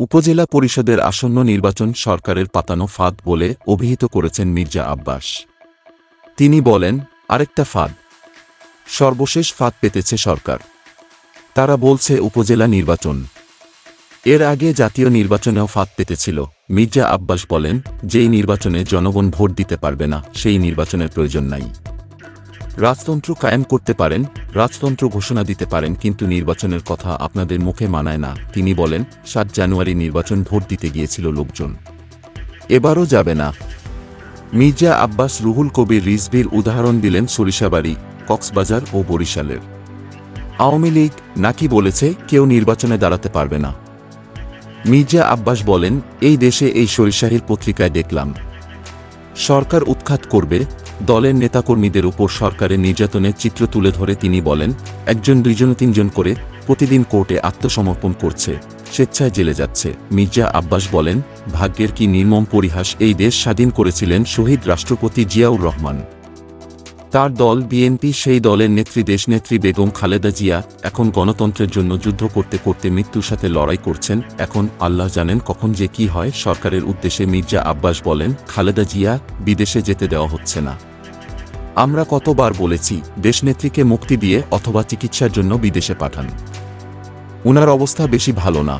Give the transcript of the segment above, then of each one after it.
উপজেলা পরিষদের আসন্ন নির্বাচন সরকারের পাতানো ফাঁদ বলে অভিহিত করেছেন মির্জা আব্বাস। তিনি বলেন, আরেকটা ফাঁদ। সর্বশেষ ফাঁদ পেতেছে সরকার। তারা বলছে উপজেলা নির্বাচন। এর আগে জাতীয় নির্বাচনেও ফাঁদ পেতেছিল। মির্জা আব্বাস বলেন, যেই নির্বাচনে জনগণ ভোট দিতে পারবে না, সেই নির্বাচনের প্রয়োজন নাই। রাজতন্ত্র কায়েম করতে পারেন, রাজতন্ত্র ঘোষণা দিতে পারেন, কিন্তু নির্বাচনের কথা আপনাদের মুখে মানায় না। তিনি বলেন, সাত জানুয়ারি নির্বাচন ভোট দিতে গিয়েছিল লোকজন। এবারও যাবে না। মির্জা আব্বাস রুহুল কবির রিজভির উদাহরণ দিলেন সরিষাবাড়ি, কক্সবাজার ও বরিশালের। আওয়ামী লীগ নাকি বলেছে, কেউ নির্বাচনে দাঁড়াতে পারবে না। মির্জা আব্বাস বলেন, এই দেশে এই সরিষাহির পত্রিকায় দেখলাম। সরকার উৎখাত করবে দলের নেতাকর্মীদের উপর সরকারের নির্যাতনের চিত্র তুলে ধরে তিনি বলেন, একজন, দুইজন, তিনজন করে প্রতিদিন কোর্টে আত্মসমর্পণ করছে, স্বেচ্ছায় জেলে যাচ্ছে। মির্জা আব্বাস বলেন, ভাগ্যের কি নির্মম পরিহাস এই দেশ স্বাধীন করেছিলেন শহীদ রাষ্ট্রপতি জিয়াউর রহমান। তার দল বিএনপি, সেই দলের নেত্রী দেশনেত্রী বেগম খালেদা জিয়া এখন গণতন্ত্রের জন্য যুদ্ধ করতে করতে মৃত্যুর সাথে লড়াই করছেন। এখন আল্লাহ জানেন কখন যে কি হয়। সরকারের উদ্দেশ্যে মির্জা আব্বাস বলেন, খালেদা জিয়া বিদেশে যেতে দেওয়া হচ্ছে না। আমরা কতবার বলেছি, দেশনেত্রীকে মুক্তি দিয়ে অথবা চিকিৎসার জন্য বিদেশে পাঠান। উনার অবস্থা বেশি ভালো না।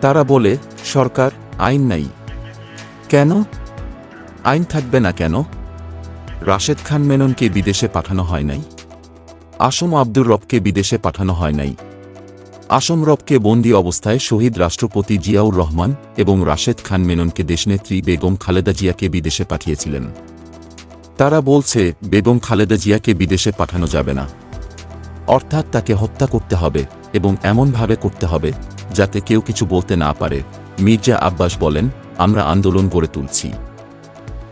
তারা বলে, সরকার আইন নাই। কেন? আইন থাকবে না কেন? রাশেদ খান মেননকে বিদেশে পাঠানো হয় নাই। আসম আব্দুর রবকে বিদেশে পাঠানো হয় নাই। আসম রবকে বন্দি অবস্থায় শহীদ রাষ্ট্রপতি জিয়াউর রহমান এবং রাশেদ খান মেননকে দেশনেত্রী বেগম খালেদা জিয়াকে বিদেশে পাঠিয়েছিলেন। তারা বলছে, বেগম খালেদা জিয়াকে বিদেশে পাঠানো যাবে না। অর্থাৎ তাকে হত্যা করতে হবে এবং এমনভাবে করতে হবে যাতে কেউ কিছু বলতে না পারে। মির্জা আব্বাস বলেন, আমরা আন্দোলন গড়ে তুলছি।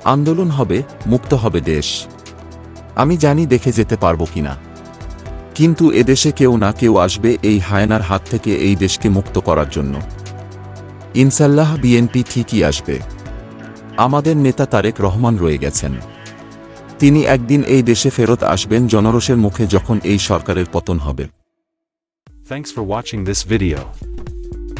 আন্দোলন হবে, মুক্ত হবে দেশ। আমি জানি দেখে যেতে পারব কিনা। কিন্তু এদেশে কেউ না কেউ আসবে এই হায়নার হাত থেকে এই দেশকে মুক্ত করার জন্য। ইনসাল্লাহ বিএনপি ঠিকই আসবে। আমাদের নেতা তারেক রহমান রয়ে গেছেন। তিনি একদিন এই দেশে ফেরত আসবেন জনরোষের মুখে যখন এই সরকারের পতন হবে। Thanks for watching this video.